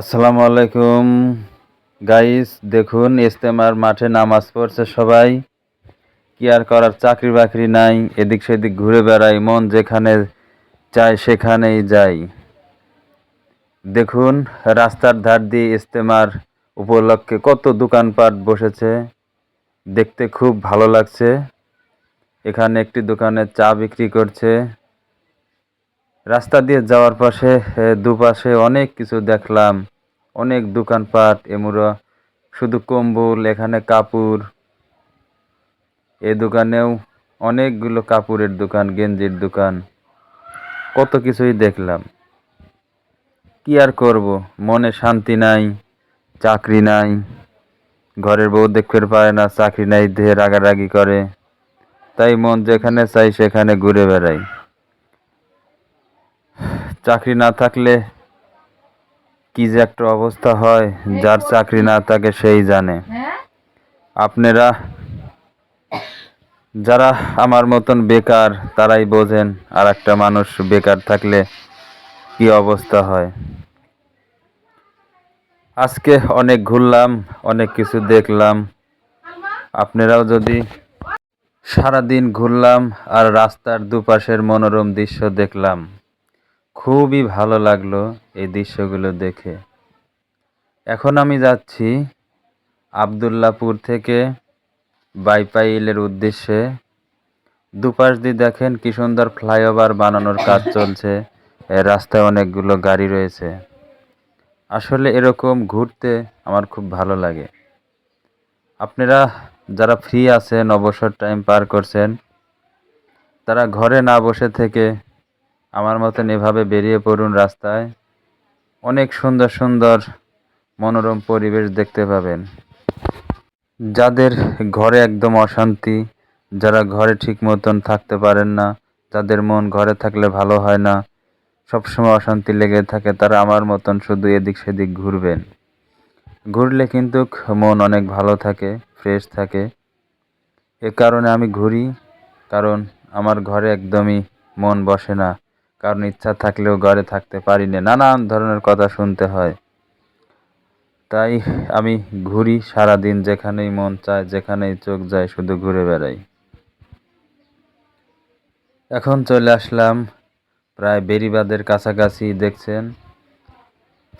আসসালামু আলাইকুম। গাইস দেখুন, ইস্তেমার মাঠে নামাজ পড়ছে সবাই। কি আর করার চাকরি বাকরি নাই এদিক সেদিক ঘুরে বেড়াই, মন যেখানে চায় সেখানেই যাই। দেখুন, রাস্তার ধার দিয়ে ইস্তেমার উপলক্ষে কত দোকানপাট বসেছে। দেখতে খুব ভালো লাগছে। এখানে একটি দোকানে চা বিক্রি করছে। রাস্তা দিয়ে যাওয়ার পাশে দুপাশে অনেক কিছু দেখলাম। অনেক দোকানপাট, এমুরা, শুধু কম্বল, এখানে কাপড়। এ দোকানেও অনেকগুলো কাপড়ের দোকান, গেঞ্জির দোকান। কত কিছুই দেখলাম। কি আর করব? মনে শান্তি নাই, চাকরি নাই। ঘরের বউ দেখতে পারে না, চাকরি নাই, দেহে রাগারাগি করে। তাই মন যেখানে চাই সেখানে ঘুরে বেড়াই। চাকরি না থাকলে কি যে একটা অবস্থা হয়, যার চাকরি না থাকে সেই জানে। আপনারা যারা আমার মতন বেকার, তারাই বোঝেন আর একটা মানুষ বেকার থাকলে কি অবস্থা হয়। আজকে অনেক ঘুরলাম, অনেক কিছু দেখলাম। আপনারাও যদি সারাদিন ঘুরলাম আর রাস্তার দুপাশের মনোরম দৃশ্য দেখলাম। খুবই ভালো লাগল এই দৃশ্যগুলো দেখে। এখন আমি যাচ্ছি আবদুল্লাপুর থেকে বাইপাইলের উদ্দেশ্যে। দুপাশ দিয়ে দেখেন কি সুন্দর ফ্লাইওভার বানানোর কাজ চলছে। রাস্তায় অনেকগুলো গাড়ি রয়েছে। আসলে এরকম ঘুরতে আমার খুব ভালো লাগে। আপনারা যারা ফ্রি আছেন, অবসর টাইম পার করছেন, তারা ঘরে না বসে থেকে আমার মতন এভাবে বেরিয়ে পড়ুন রাস্তায়। অনেক সুন্দর সুন্দর মনোরম পরিবেশ দেখতে পাবেন। যাদের ঘরে একদম অশান্তি, যারা ঘরে ঠিক মতন থাকতে পারেন না, যাদের মন ঘরে থাকলে ভালো হয় না, সবসময় অশান্তি লেগে থাকে, তারা আমার মতন শুধু এদিক সেদিক ঘুরবেন। ঘুরলে কিন্তু মন অনেক ভালো থাকে, ফ্রেশ থাকে। এ কারণে আমি ঘুরি, কারণ আমার ঘরে একদমই মন বসে না। কারণ ইচ্ছা থাকলেও ঘরে থাকতে পারি না, নানান ধরনের কথা শুনতে হয়। তাই আমি ঘুরি সারাদিন যেখানেই মন চায়, যেখানেই চোখ যায় শুধু ঘুরে বেড়াই। এখন চলে আসলাম প্রায় বেরিবাদের কাছাকাছি, দেখছেন?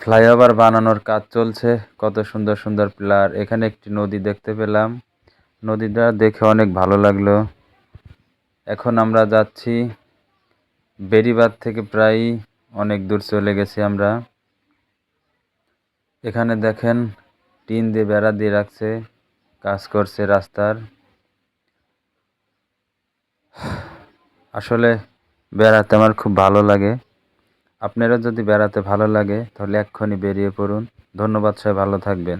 ফ্লাইওভার বানানোর কাজ চলছে, কত সুন্দর সুন্দর প্লার। এখানে একটি নদী দেখতে পেলাম। নদীটা দেখে অনেক ভালো লাগল। এখন আমরা যাচ্ছি বেরিবাদ থেকে প্রায় অনেক দূর চলে গেছি আমরা। এখানে দেখেন, টিন দিয়ে বেড়া দিয়ে রাখছে, কাজ করছে রাস্তার। আসলে বেড়াতে আমার খুব ভালো লাগে। আপনারা যদি বেড়াতে ভালো লাগে, তাহলে এক্ষুনি বেরিয়ে পড়ুন। ধন্যবাদ, সবাই ভালো থাকবেন।